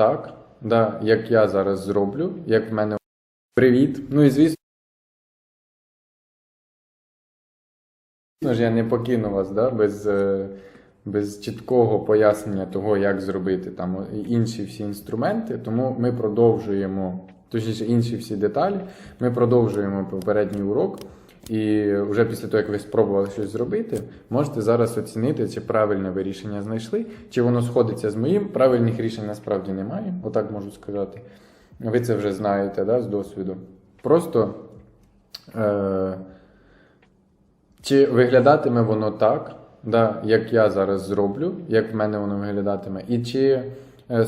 так, да, як я зараз зроблю, як в мене привіт. Ну і звісно. Ж, я не покину вас да, без, е, без чіткого пояснення того, як зробити там інші всі інструменти. Тому ми продовжуємо, точніше, інші всі деталі. Ми продовжуємо попередній урок. І вже після того, як ви спробували щось зробити, можете зараз оцінити, чи правильне ви рішення знайшли, чи воно сходиться з моїм. Правильних рішень насправді немає, отак можу сказати. Ви це вже знаєте да, з досвіду. Просто. Е- чи виглядатиме воно так, да, як я зараз зроблю, як в мене воно виглядатиме, і чи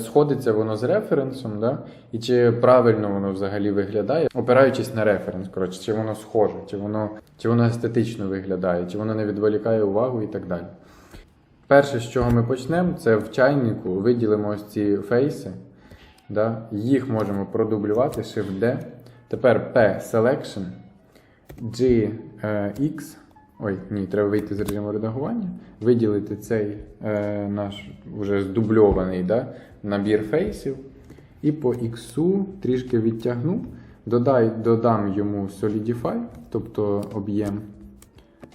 сходиться воно з референсом, да, і чи правильно воно взагалі виглядає, опираючись на референс, коротше, чи воно схоже, чи воно, чи воно естетично виглядає, чи воно не відволікає увагу і так далі. Перше, з чого ми почнемо, це в чайнику виділимо ось ці фейси. Да, їх можемо продублювати Shift D. Тепер P Selection, G е, X. Ой, ні, треба вийти з режиму редагування, виділити цей е, наш вже здубльований да, набір фейсів. І по X трішки відтягну, додай, додам йому Solidify, тобто об'єм.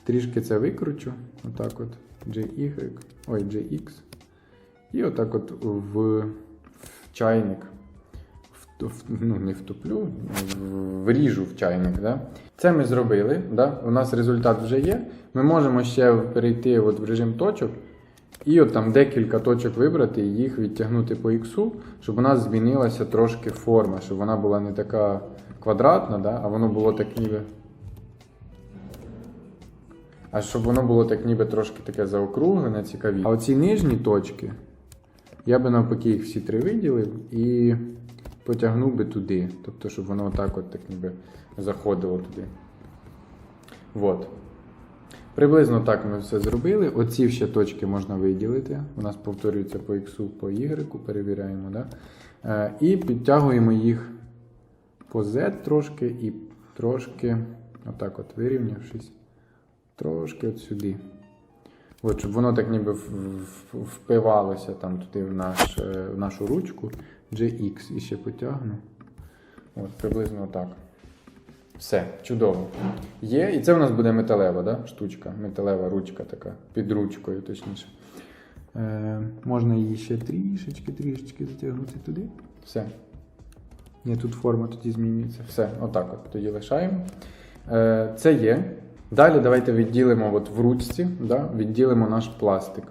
Трішки це викручу. Отак от GY, ой, GX. І отак от в, в чайник. Ну, не втоплю, вріжу в чайник. Да? Це ми зробили. Да? У нас результат вже є. Ми можемо ще перейти от в режим точок. І от там декілька точок вибрати і їх відтягнути по іксу, щоб у нас змінилася трошки форма, щоб вона була не така квадратна, да? а воно було так ніби. А щоб воно було так ніби трошки таке заокруглене, цікаві. А оці нижні точки, я би навпаки їх всі три виділив і потягнув би туди. Тобто, щоб воно отак от так ніби заходило туди. От. Приблизно так ми все зробили. Оці ще точки можна виділити. У нас повторюється по X, по Y, перевіряємо. Да? Е, і підтягуємо їх по Z трошки і трошки, отак от вирівнявшись, трошки от сюди. От, щоб воно так ніби впивалося там туди в, наш, е, в нашу ручку GX і ще потягну. От, приблизно так. Все, чудово. Є, і це у нас буде металева да? штучка, металева ручка така, під ручкою, точніше. Е, можна її ще трішечки, трішечки затягнути туди. Все. Ні, тут форма тоді змінюється. Все, отак от тоді лишаємо. Е, це є. Далі давайте відділимо от в ручці, да? відділимо наш пластик.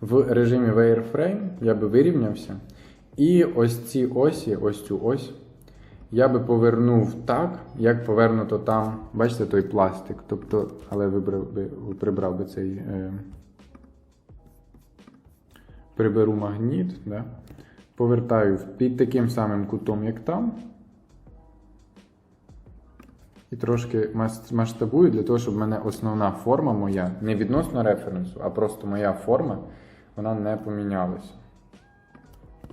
В режимі Wireframe я би вирівнявся. І ось ці осі, ось цю ось, я би повернув так, як повернуто там, бачите, той пластик. Тобто, але вибрав би, прибрав би цей. Е, приберу магніт, да? повертаю під таким самим кутом, як там. І трошки масштабую для того, щоб в мене основна форма моя, не відносно референсу, а просто моя форма, вона не помінялася.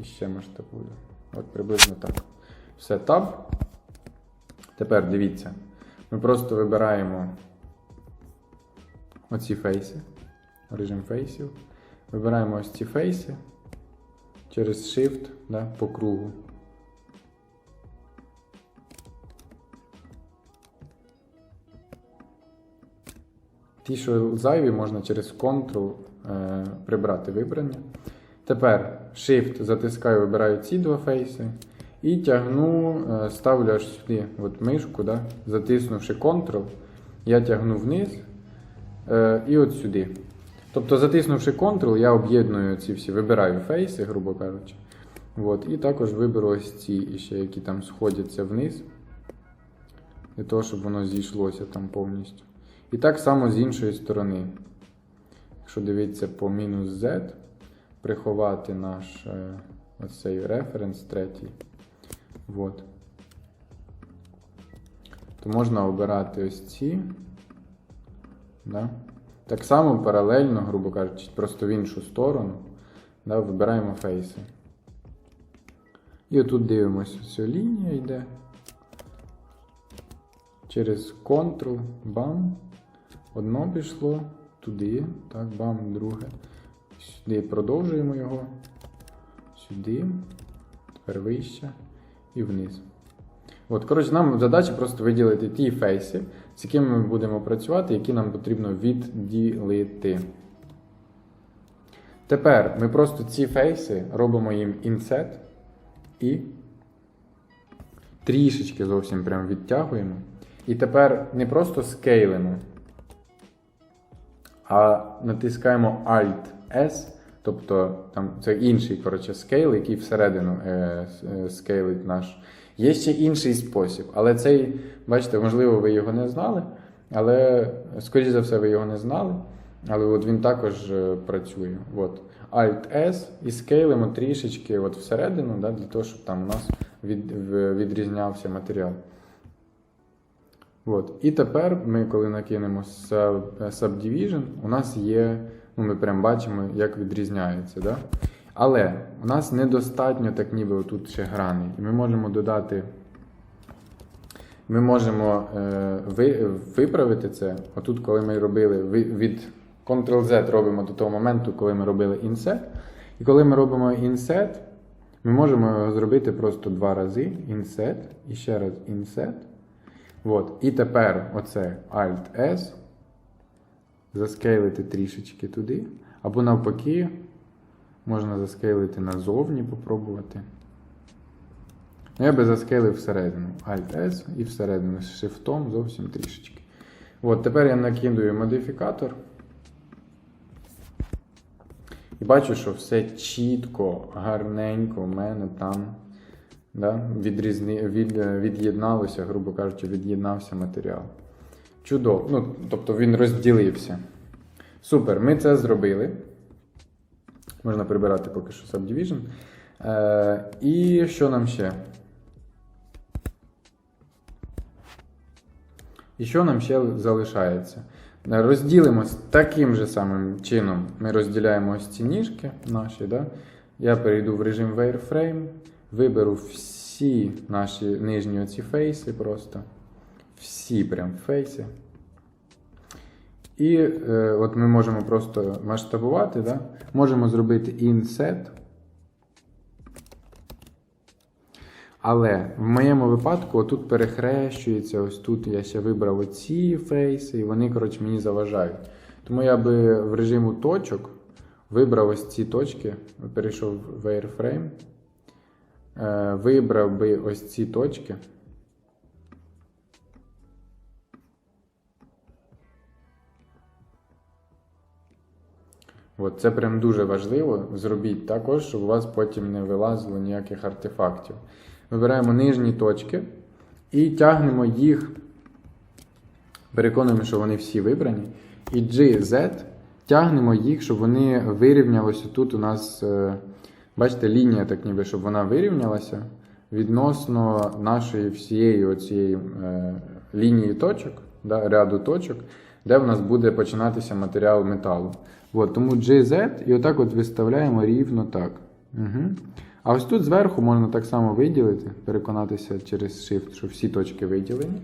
І ще масштабую. От приблизно так. Все таб. Тепер дивіться. Ми просто вибираємо оці фейси. Режим фейсів. Вибираємо ось ці фейси через Shift да, по кругу. Ті, що зайві, можна через Ctrl е, прибрати вибрання. Тепер Shift затискаю, вибираю ці два фейси. І тягну, е, ставлю аж сюди от мишку, да, затиснувши Ctrl, я тягну вниз е, і от сюди. Тобто, затиснувши Ctrl, я об'єдную ці всі, вибираю фейси, грубо кажучи. От, і також виберу ось ці, ще, які там сходяться вниз. Для того, щоб воно зійшлося там повністю. І так само з іншої сторони. Якщо дивитися по мінус Z, приховати наш е, ось цей референс третій. От. То можна обирати ось ці. Да? Так само паралельно, грубо кажучи, просто в іншу сторону. Да, вибираємо фейси. І отут дивимося, ось лінія йде. Через Ctrl, бам. Одно пішло, туди, так, бам, друге. Сюди продовжуємо його. сюди, тепер вище і вниз. От, коротше, нам задача просто виділити ті фейси, з якими ми будемо працювати, які нам потрібно відділити. Тепер ми просто ці фейси робимо їм інсет і трішечки зовсім прям відтягуємо. І тепер не просто скейлимо, а натискаємо Alt-S, тобто там це інший коротше, скейл, який всередину е, е, скейлить наш. Є ще інший спосіб, але цей, бачите, можливо, ви його не знали, але, скоріш за все, ви його не знали. Але от він також е, працює. От. Alt-S і скейлимо трішечки от всередину, да, для того, щоб там у нас від, відрізнявся матеріал. От. І тепер ми, коли накинемо Subdivision, у нас є, ну ми прям бачимо, як відрізняється. Да? Але у нас недостатньо так ніби тут ще грани. І ми можемо додати. Ми можемо е, ви, виправити це. Отут, коли ми робили від Ctrl-Z робимо до того моменту, коли ми робили Inset. І коли ми робимо Inset, ми можемо його зробити просто два рази. Inset і ще раз Inset. От. І тепер оце Alt-S. Заскейлити трішечки туди. Або навпаки, можна заскейлити назовні, попробувати. Ну, Я би заскейлив всередину. Alt-S і всередину з шифтом зовсім трішечки. От, тепер я накидую модифікатор. І бачу, що все чітко, гарненько в мене там да, відрізни, від, від'єдналося, грубо кажучи, від'єднався матеріал. Чудово. Ну, тобто він розділився. Супер, ми це зробили. Можна прибирати поки що Subdivision. Е, і що нам ще? І що нам ще залишається? Розділимось таким же самим чином. Ми розділяємо ось ці ніжки наші. Да? Я перейду в режим Wireframe, виберу всі наші нижні оці фейси просто. Всі прям фейси. І е, от ми можемо просто масштабувати, да? можемо зробити inset. Але в моєму випадку отут перехрещується, ось тут я ще вибрав оці фейси, і вони, коротше, мені заважають. Тому я би в режиму точок вибрав ось ці точки, перейшов в Wireframe, е, вибрав би ось ці точки. От, це прям дуже важливо. Зробіть також, щоб у вас потім не вилазило ніяких артефактів. Вибираємо нижні точки і тягнемо їх, переконуємо, що вони всі вибрані. І GZ тягнемо їх, щоб вони вирівнялися. Тут у нас, е, бачите, лінія, так ніби, щоб вона вирівнялася відносно нашої всієї оцієї е, лінії точок, да, ряду точок, де в нас буде починатися матеріал металу. От, тому GZ і отак от виставляємо рівно так. Угу. А ось тут зверху можна так само виділити, переконатися через Shift, що всі точки виділені.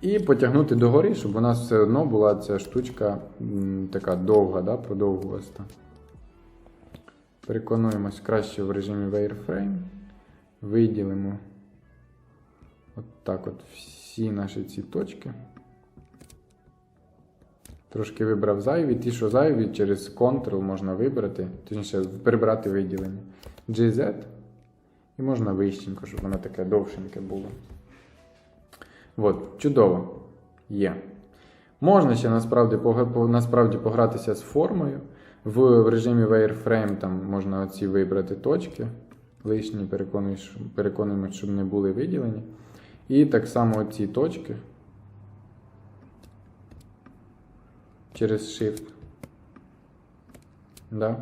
І потягнути догори, щоб у нас все одно була ця штучка м, така довга, да, продовгуваста. Переконуємось краще в режимі Wireframe. Виділимо от так от всі наші ці точки. Трошки вибрав зайві. Ті, що зайві, через Ctrl можна вибрати, точніше, прибрати виділення. GZ. І можна вищенько, щоб воно таке довшеньке було. От, чудово. Є. Можна ще насправді, насправді погратися з формою. В, режимі Wireframe там можна оці вибрати точки. Лишні переконуємось, щоб не були виділені. І так само оці точки. Через Shift. Да.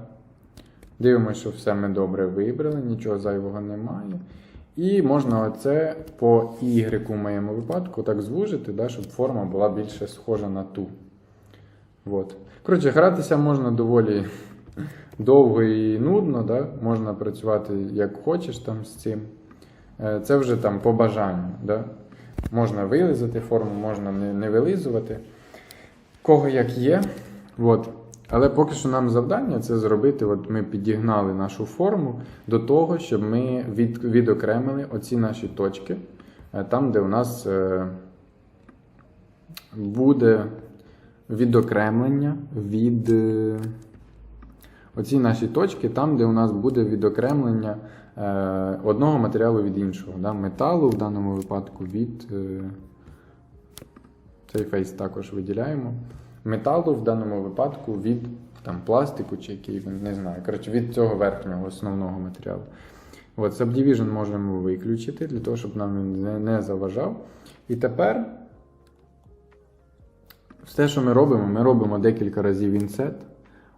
Дивимося, що все ми добре вибрали, нічого зайвого немає. І можна оце по Y в моєму випадку так звужити, да, щоб форма була більше схожа на ту. От. Коротше, гратися можна доволі довго і нудно, да? можна працювати як хочеш там з цим. Е, Це вже там по бажанню. Да? Можна вилизати форму, можна не, вилизувати. Кого як є. От. Але поки що нам завдання це зробити. От ми підігнали нашу форму до того, щоб ми від, відокремили оці наші точки, е, там, де у нас е, буде відокремлення від е, оці наші точки, там, де у нас буде відокремлення одного матеріалу від іншого. Да? Металу в даному випадку від. Цей фейс також виділяємо. Металу в даному випадку від там, пластику чи який не знаю. Коротше, від цього верхнього основного матеріалу. От, Subdivision можемо виключити для того, щоб нам він не, не заважав. І тепер все, що ми робимо, ми робимо декілька разів інсет.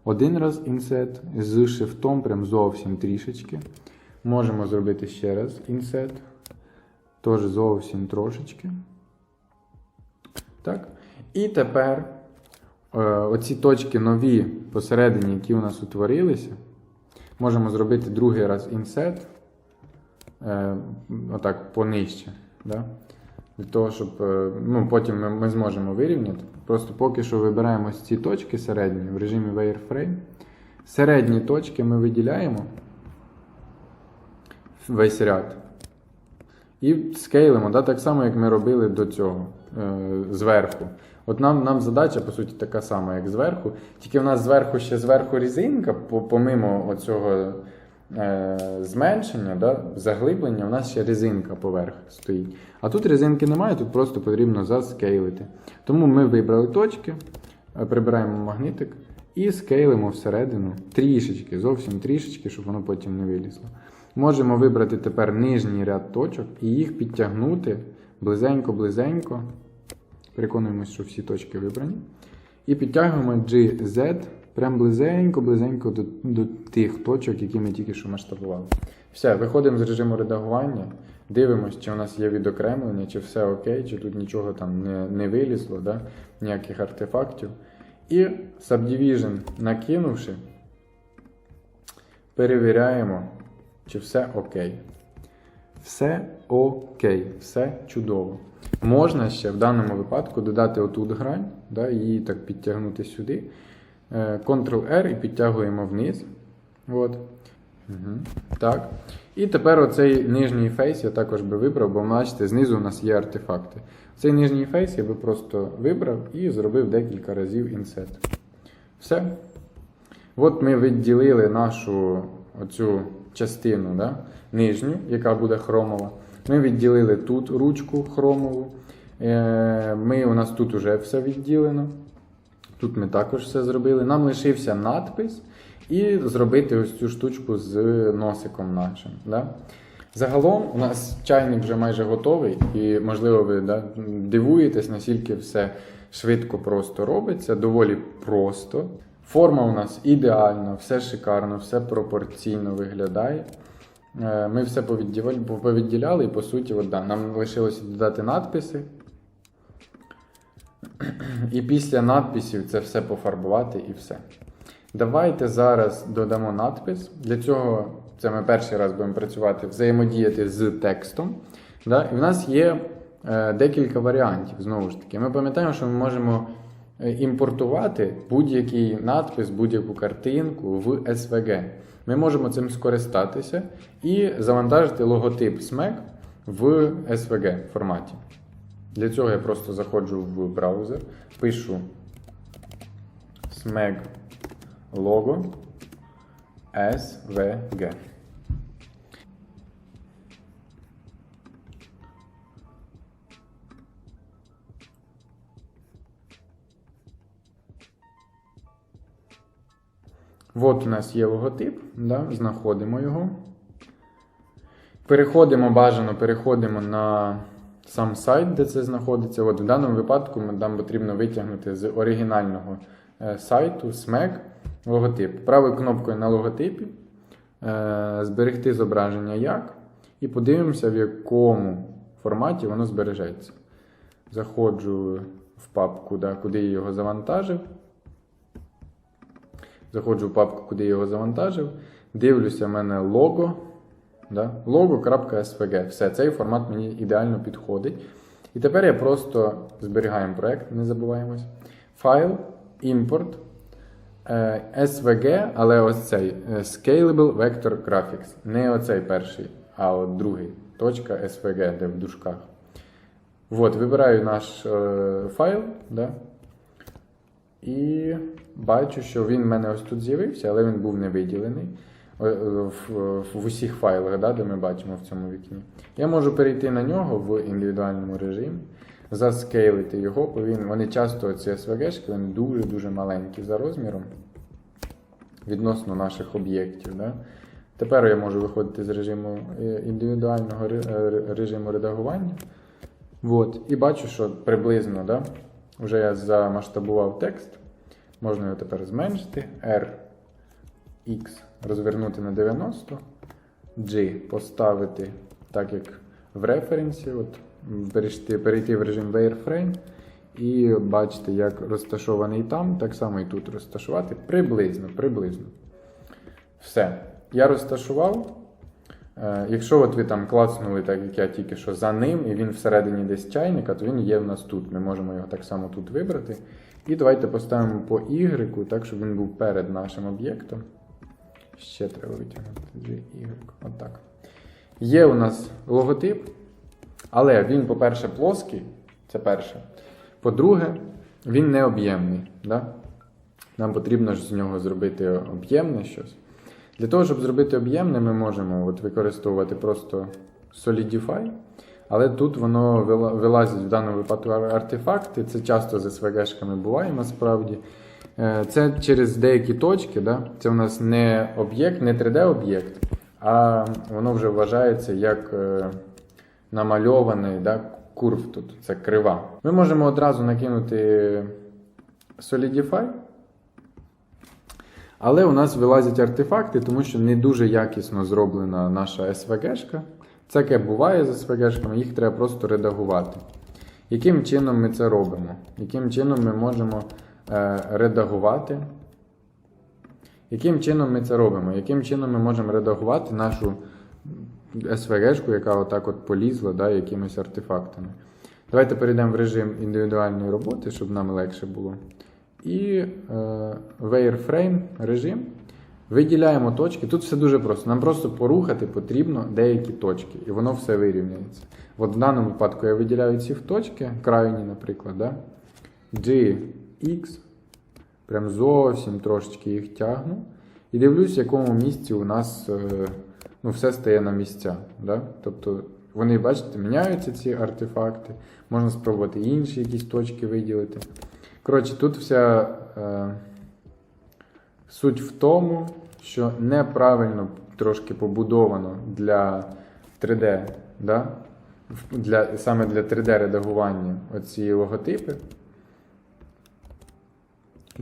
Один раз інсет з шифтом, прям зовсім трішечки. Можемо зробити ще раз інсет. Теж зовсім трошечки. Так. І тепер е, оці точки нові посередині, які у нас утворилися, можемо зробити другий раз інсет. Е, отак, понижче. Да? Для того, щоб е, ну, потім ми, ми зможемо вирівняти. Просто поки що вибираємо ці точки середні в режимі Wireframe. Середні точки ми виділяємо весь ряд. І скейлимо, да, так само, як ми робили до цього е, зверху. От нам нам задача, по суті, така сама, як зверху. Тільки в нас зверху ще зверху різинка, помимо оцього е, зменшення, да, заглиблення, у нас ще резинка поверх стоїть. А тут резинки немає, тут просто потрібно заскейлити. Тому ми вибрали точки, е, прибираємо магнитик і скейлимо всередину трішечки, зовсім трішечки, щоб воно потім не вилізло. Можемо вибрати тепер нижній ряд точок і їх підтягнути близенько-близенько. Переконуємося, що всі точки вибрані. І підтягуємо GZ прям близенько-близенько до, до тих точок, які ми тільки що масштабували. Все, виходимо з режиму редагування, дивимося, чи у нас є відокремлення, чи все окей, чи тут нічого там не, не вилізло, да? ніяких артефактів. І Subdivision накинувши, перевіряємо, чи все окей. Все окей, все чудово. Можна ще в даному випадку додати отут грань, да, її так підтягнути сюди. Е, Ctrl-R і підтягуємо вниз. От. Угу. Так. І тепер оцей нижній фейс я також би вибрав, бо бачите, знизу у нас є артефакти. Цей нижній фейс я би просто вибрав і зробив декілька разів інсет. Все. От ми відділили нашу оцю частину да, нижню, яка буде хромова. Ми відділили тут ручку хромову. Е, Ми, у нас тут вже все відділено. Тут ми також все зробили. Нам лишився надпис і зробити ось цю штучку з носиком нашим. Да? Загалом у нас чайник вже майже готовий, і, можливо, ви да, дивуєтесь, наскільки все швидко просто робиться, доволі просто. Форма у нас ідеальна, все шикарно, все пропорційно виглядає. Е, Ми все повідділяли, і по суті, от, да, нам лишилося додати надписи. І після надписів це все пофарбувати і все. Давайте зараз додамо надпис. Для цього це ми перший раз будемо працювати, взаємодіяти з текстом. Да? І в нас є е, декілька варіантів. Знову ж таки, ми пам'ятаємо, що ми можемо імпортувати будь-який надпис, будь-яку картинку в SVG. Ми можемо цим скористатися і завантажити логотип SMAC в SVG форматі. Для цього я просто заходжу в браузер, пишу SMAG logo SVG. От у нас є логотип, да, знаходимо його. Переходимо бажано, переходимо на сам сайт, де це знаходиться. От в даному випадку нам потрібно витягнути з оригінального е, сайту SMAC логотип. Правою кнопкою на логотипі е, зберегти зображення як. І подивимося, в якому форматі воно збережеться. Заходжу в папку, да, куди я його завантажив. Заходжу в папку, куди я його завантажив. Дивлюся, в мене лого. Да? Logo.svg. Все, цей формат мені ідеально підходить. І тепер я просто зберігаємо проект, не забуваємось. Файл, імпорт. Е, SVG, але ось цей е, Scalable Vector Graphics. Не оцей перший, а от другий. Точка SVG, де в дужках. От, вибираю наш е, файл, да? і бачу, що він в мене ось тут з'явився, але він був не виділений е, е, в, в усіх файлах, да, де ми бачимо в цьому вікні. Я можу перейти на нього в індивідуальному режимі, заскейлити його, бо він, вони часто ці SVG-шки, вони дуже-дуже маленькі за розміром відносно наших об'єктів. Да? Тепер я можу виходити з режиму е, індивідуального режиму редагування. От, і бачу, що приблизно, да, вже я замасштабував текст. Можна його тепер зменшити. R, X розвернути на 90, G поставити так, як в референсі. От, перейти, перейти в режим wireframe і бачити, як розташований там, так само і тут розташувати. Приблизно, приблизно. Все. Я розташував. Е, Якщо от ви там клацнули, так як я тільки що за ним, і він всередині десь чайника, то він є в нас тут. Ми можемо його так само тут вибрати. І давайте поставимо по Y, так, щоб він був перед нашим об'єктом. Ще треба витягнути GY. Отак. Є у нас логотип, але він, по-перше, плоский. Це перше. По-друге, він не об'ємний. Да? Нам потрібно ж з нього зробити об'ємне щось. Для того, щоб зробити об'ємне, ми можемо от використовувати просто Solidify, але тут воно вилазить в даному випадку артефакти. Це часто з SVG-шками буває насправді. Е, Це через деякі точки. Да? Це у нас не об'єкт, не 3D-об'єкт, а воно вже вважається як е, намальований да, курв тут. Це крива. Ми можемо одразу накинути Solidify. Але у нас вилазять артефакти, тому що не дуже якісно зроблена наша SVG-шка. Це таке буває з SVG-шками, їх треба просто редагувати. Яким чином ми це робимо? Яким чином ми можемо е, редагувати? Яким чином ми це робимо? Яким чином ми можемо редагувати нашу SVG-шку, яка отак от полізла да, якимись артефактами? Давайте перейдемо в режим індивідуальної роботи, щоб нам легше було. І е, wireframe режим. Виділяємо точки. Тут все дуже просто. Нам просто порухати потрібно деякі точки, і воно все вирівняється. От в даному випадку я виділяю ці точки, крайні, наприклад, да? G, X, прям зовсім трошечки їх тягну. І дивлюсь, в якому місці у нас е, ну, все стає на місця. Да? Тобто вони, бачите, міняються ці артефакти. Можна спробувати інші якісь точки виділити. Коротше, тут вся е, суть в тому, що неправильно трошки побудовано для 3D, да? Для, саме для 3D-редагування оці логотипи.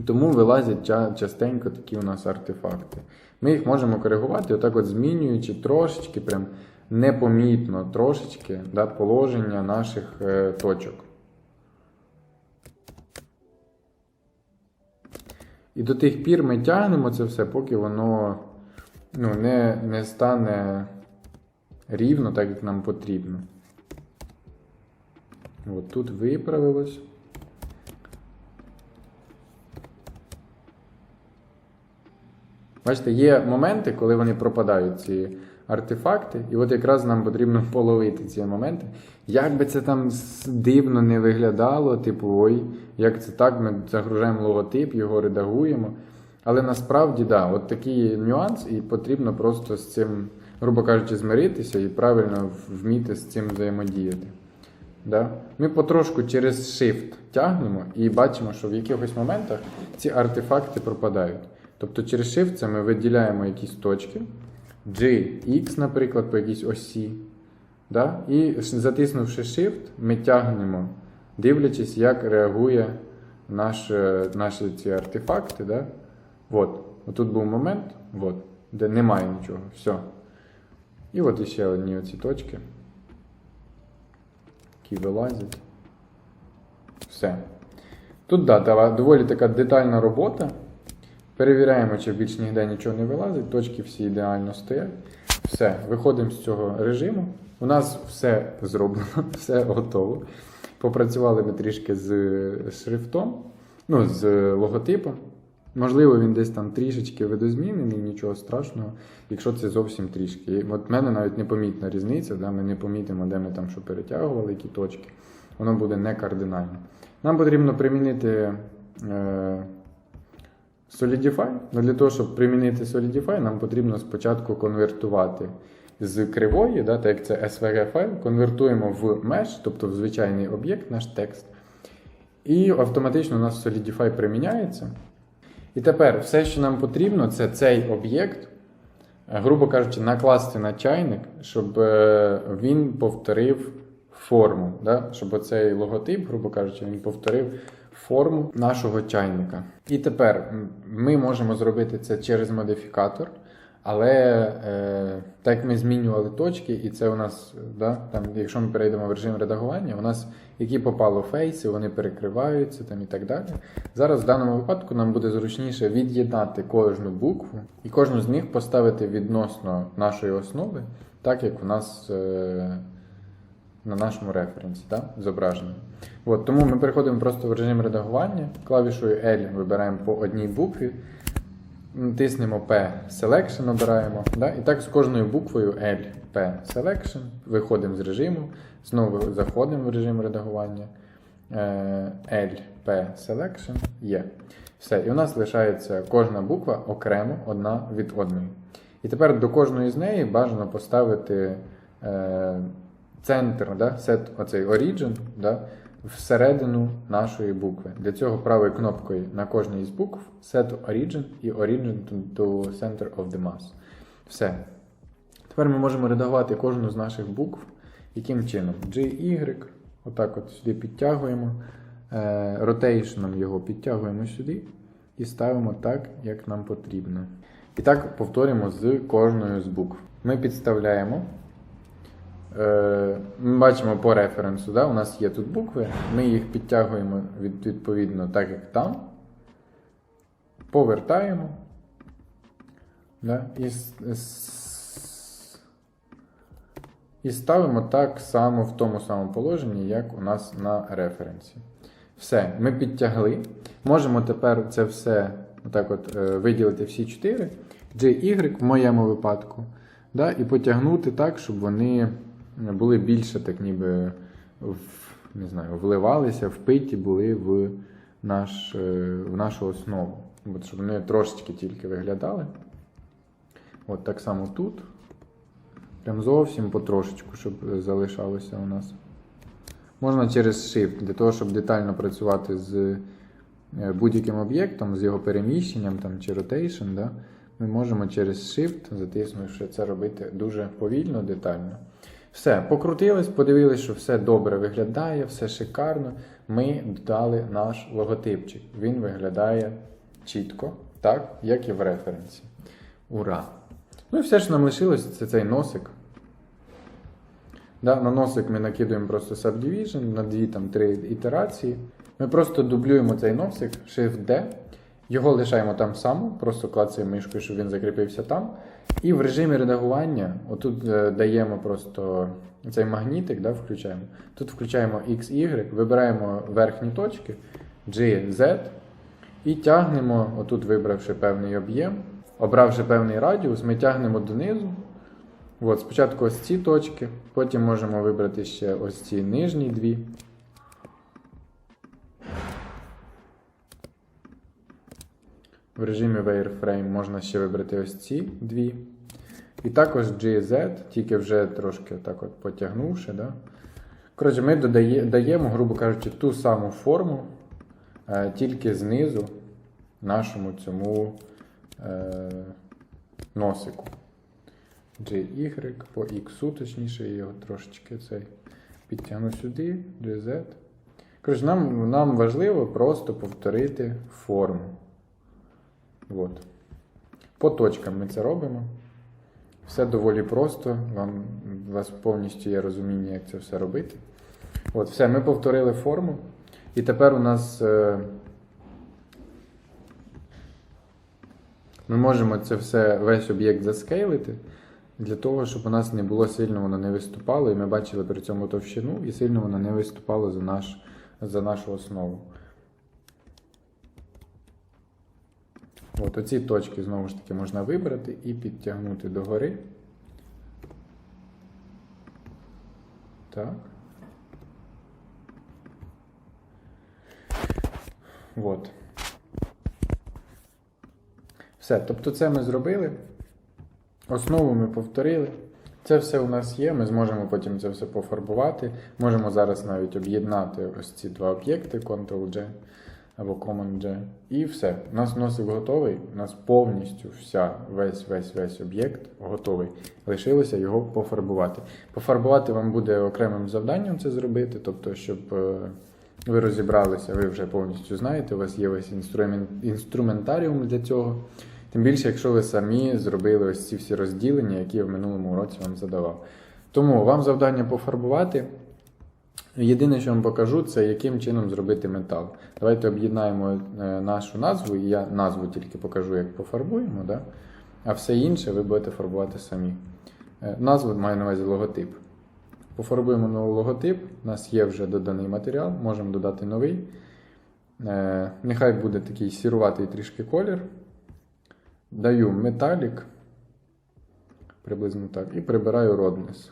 Тому вилазять ча- частенько такі у нас артефакти. Ми їх можемо коригувати, отак от змінюючи трошечки, прям непомітно трошечки да, положення наших е, точок. І до тих пір ми тягнемо це все, поки воно ну, не, не стане рівно, так як нам потрібно. От тут виправилось. Бачите, є моменти, коли вони пропадають, ці артефакти, і от якраз нам потрібно половити ці моменти. Як би це там дивно не виглядало, типу, ой, як це так, ми загружаємо логотип, його редагуємо. Але насправді, да, от такий нюанс, і потрібно просто з цим, грубо кажучи, змиритися і правильно вміти з цим взаємодіяти. Да? Ми потрошку через Shift тягнемо і бачимо, що в якихось моментах ці артефакти пропадають. Тобто через Shift це ми виділяємо якісь точки, G, X, наприклад, по якійсь осі. Да? І затиснувши Shift, ми тягнемо, дивлячись, як реагує наш, е, наші ці артефакти. Да? От. Отут був момент, от, де немає нічого. Все. І от іще одні оці точки які вилазять. Все. Тут да, доволі така детальна робота. Перевіряємо, чи більш ніде нічого не вилазить, точки всі ідеально стоять. Все, виходимо з цього режиму. У нас все зроблено, все готово. Попрацювали ми трішки з шрифтом, ну, з логотипом. Можливо, він десь там трішечки видозмінений, нічого страшного, якщо це зовсім трішки. От в мене навіть непомітна різниця, да? ми не помітимо, де ми там що перетягували, які точки. Воно буде не кардинально. Нам потрібно примінити е, Solidify. Ну, для того, щоб примінити Solidify, нам потрібно спочатку конвертувати з кривої, да, так як це SVG файл, конвертуємо в mesh, тобто в звичайний об'єкт, наш текст. І автоматично у нас Solidify приміняється. І тепер все, що нам потрібно, це цей об'єкт, грубо кажучи, накласти на чайник, щоб е, він повторив форму. Да? Щоб оцей логотип, грубо кажучи, він повторив форму нашого чайника. І тепер ми можемо зробити це через модифікатор. Але е, так ми змінювали точки, і це у нас, да, там, якщо ми перейдемо в режим редагування, у нас які попало фейси, вони перекриваються там, і так далі. Зараз в даному випадку нам буде зручніше від'єднати кожну букву і кожну з них поставити відносно нашої основи, так як у нас е, на нашому референсі да, зображено. От, тому ми переходимо просто в режим редагування, клавішою L вибираємо по одній букві. Тиснемо P Selection, обираємо. Да? І так з кожною буквою L P Selection. Виходимо з режиму. Знову заходимо в режим редагування. Е, L P Selection є. Все. І у нас лишається кожна буква окремо одна від одної. І тепер до кожної з неї бажано поставити е, центр, да? set оцей origin, да? Всередину нашої букви. Для цього правою кнопкою на кожній із букв Set Origin і Origin to, Center of the Mass. Все. Тепер ми можемо редагувати кожну з наших букв. Яким чином? GY. Отак от сюди підтягуємо. Ротейшном його підтягуємо сюди і ставимо так, як нам потрібно. І так повторюємо з кожною з букв. Ми підставляємо. Е, Ми бачимо по референсу, да? у нас є тут букви, ми їх підтягуємо від, відповідно так, як там. Повертаємо. Да? І, і ставимо так само в тому самому положенні, як у нас на референсі. Все, ми підтягли. Можемо тепер це все отак от, е, виділити всі чотири. GY в моєму випадку. Да? І потягнути так, щоб вони були більше так ніби в, не знаю, вливалися, впиті були в, наш, е, в нашу основу. От, щоб вони трошечки тільки виглядали. От так само тут. Прям зовсім потрошечку, щоб залишалося у нас. Можна через Shift, для того, щоб детально працювати з е, будь-яким об'єктом, з його переміщенням там, чи rotation, да? ми можемо через Shift, затиснувши це робити дуже повільно, детально. Все, покрутились, подивились, що все добре виглядає, все шикарно. Ми додали наш логотипчик. Він виглядає чітко, так, як і в референсі. Ура! Ну і все, що нам лишилось, це цей носик. Да, на носик ми накидуємо просто Subdivision на дві там три ітерації. Ми просто дублюємо цей носик, Shift-D, його лишаємо там само, просто клацаємо мишкою, щоб він закріпився там. І в режимі редагування, отут е, даємо просто цей магнітик, да, включаємо. Тут включаємо X, Y, вибираємо верхні точки, G, Z, і тягнемо, отут вибравши певний об'єм, обравши певний радіус, ми тягнемо донизу. От, спочатку ось ці точки, потім можемо вибрати ще ось ці нижні дві. В режимі Wireframe можна ще вибрати ось ці дві. І також GZ, тільки вже трошки так от потягнувши. Да? Коротше, ми додає, даємо, грубо кажучи, ту саму форму, е, тільки знизу нашому цьому е, носику. GY по X, точніше, його трошечки цей підтягну сюди, GZ. Коротше, нам, нам важливо просто повторити форму. От. По точкам ми це робимо. Все доволі просто. Вам, у вас повністю є розуміння, як це все робити. От, все, ми повторили форму. І тепер у нас е, ми можемо це все, весь об'єкт заскейлити, для того, щоб у нас не було сильно воно не виступало, і ми бачили при цьому товщину, і сильно воно не виступало за, наш, за нашу основу. От оці точки знову ж таки можна вибрати і підтягнути догори. Так. От. Все. Тобто це ми зробили. Основу ми повторили. Це все у нас є. Ми зможемо потім це все пофарбувати. Можемо зараз навіть об'єднати ось ці два об'єкти Ctrl-G або Command-G. І все. У нас носик готовий. У нас повністю вся, весь весь весь об'єкт готовий. Лишилося його пофарбувати. Пофарбувати вам буде окремим завданням це зробити, тобто, щоб е, ви розібралися, ви вже повністю знаєте, у вас є весь інструмен- інструментаріум для цього. Тим більше, якщо ви самі зробили ось ці всі розділення, які я в минулому році вам задавав. Тому вам завдання пофарбувати. Єдине, що вам покажу, це яким чином зробити метал. Давайте об'єднаємо е, нашу назву, і я назву тільки покажу, як пофарбуємо, да? а все інше ви будете фарбувати самі. Е, Назву маю на увазі логотип. Пофарбуємо новий логотип. У нас є вже доданий матеріал, можемо додати новий. Е, Нехай буде такий сіруватий трішки колір. Даю металік. Приблизно так. І прибираю роднес.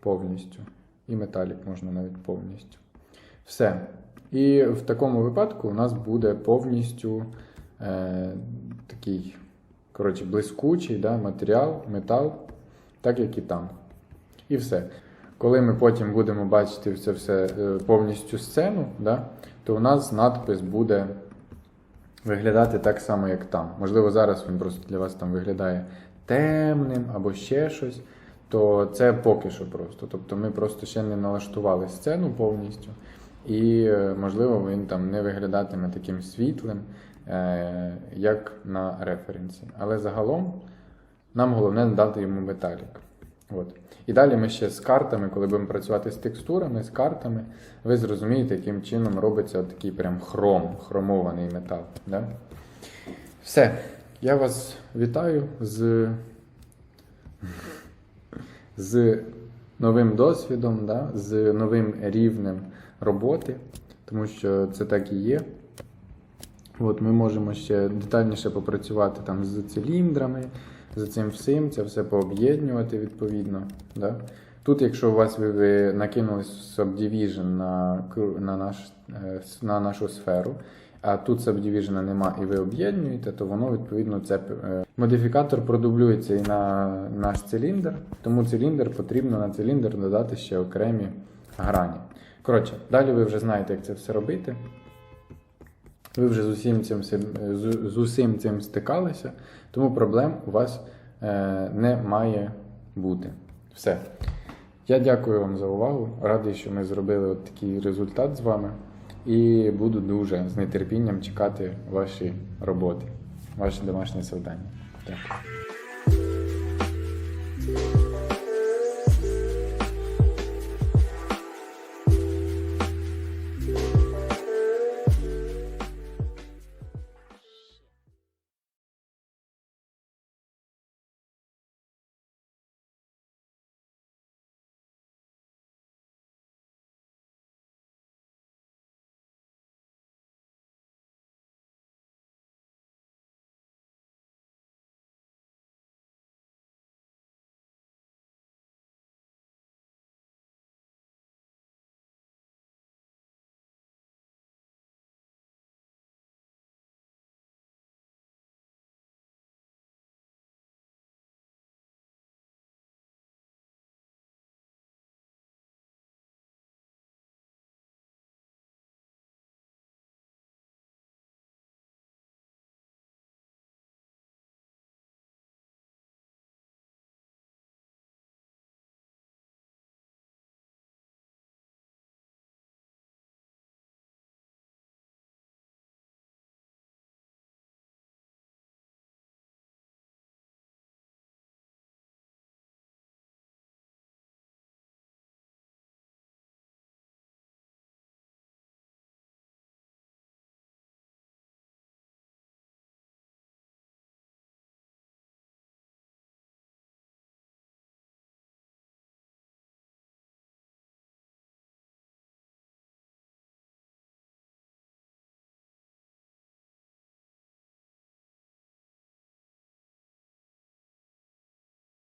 Повністю. І металік можна навіть повністю. Все. І в такому випадку у нас буде повністю е, такий, коротше, блискучий да, матеріал, метал, так як і там. І все. Коли ми потім будемо бачити це все е, повністю сцену, да, то у нас надпис буде виглядати так само, як там. Можливо, зараз він просто для вас там виглядає темним або ще щось. То це поки що просто. Тобто ми просто ще не налаштували сцену повністю, і, е, можливо, він там не виглядатиме таким світлим, е, як на референсі. Але загалом нам головне дати йому металік. От. І далі ми ще з картами, коли будемо працювати з текстурами, з картами, ви зрозумієте, яким чином робиться такий прям хром, хромований метал. Да? Все. Я вас вітаю з, з новим досвідом, да? з новим рівнем роботи, тому що це так і є. От ми можемо ще детальніше попрацювати там з циліндрами, за цим всім, це все пооб'єднувати відповідно. Да? Тут, якщо у вас ви, ви накинули Subdivision на, на, наш, е, на нашу сферу, а тут Subdivision нема і ви об'єднуєте, то воно відповідно це е, модифікатор продублюється і на наш циліндр, тому циліндр потрібно на циліндр додати ще окремі грані. Коротше, далі ви вже знаєте, як це все робити. Ви вже з усім цим, з усім цим стикалися, тому проблем у вас е, не має бути. Все. Я дякую вам за увагу. Радий, що ми зробили от такий результат з вами. І буду дуже з нетерпінням чекати ваші роботи, ваші домашні завдання. Дякую.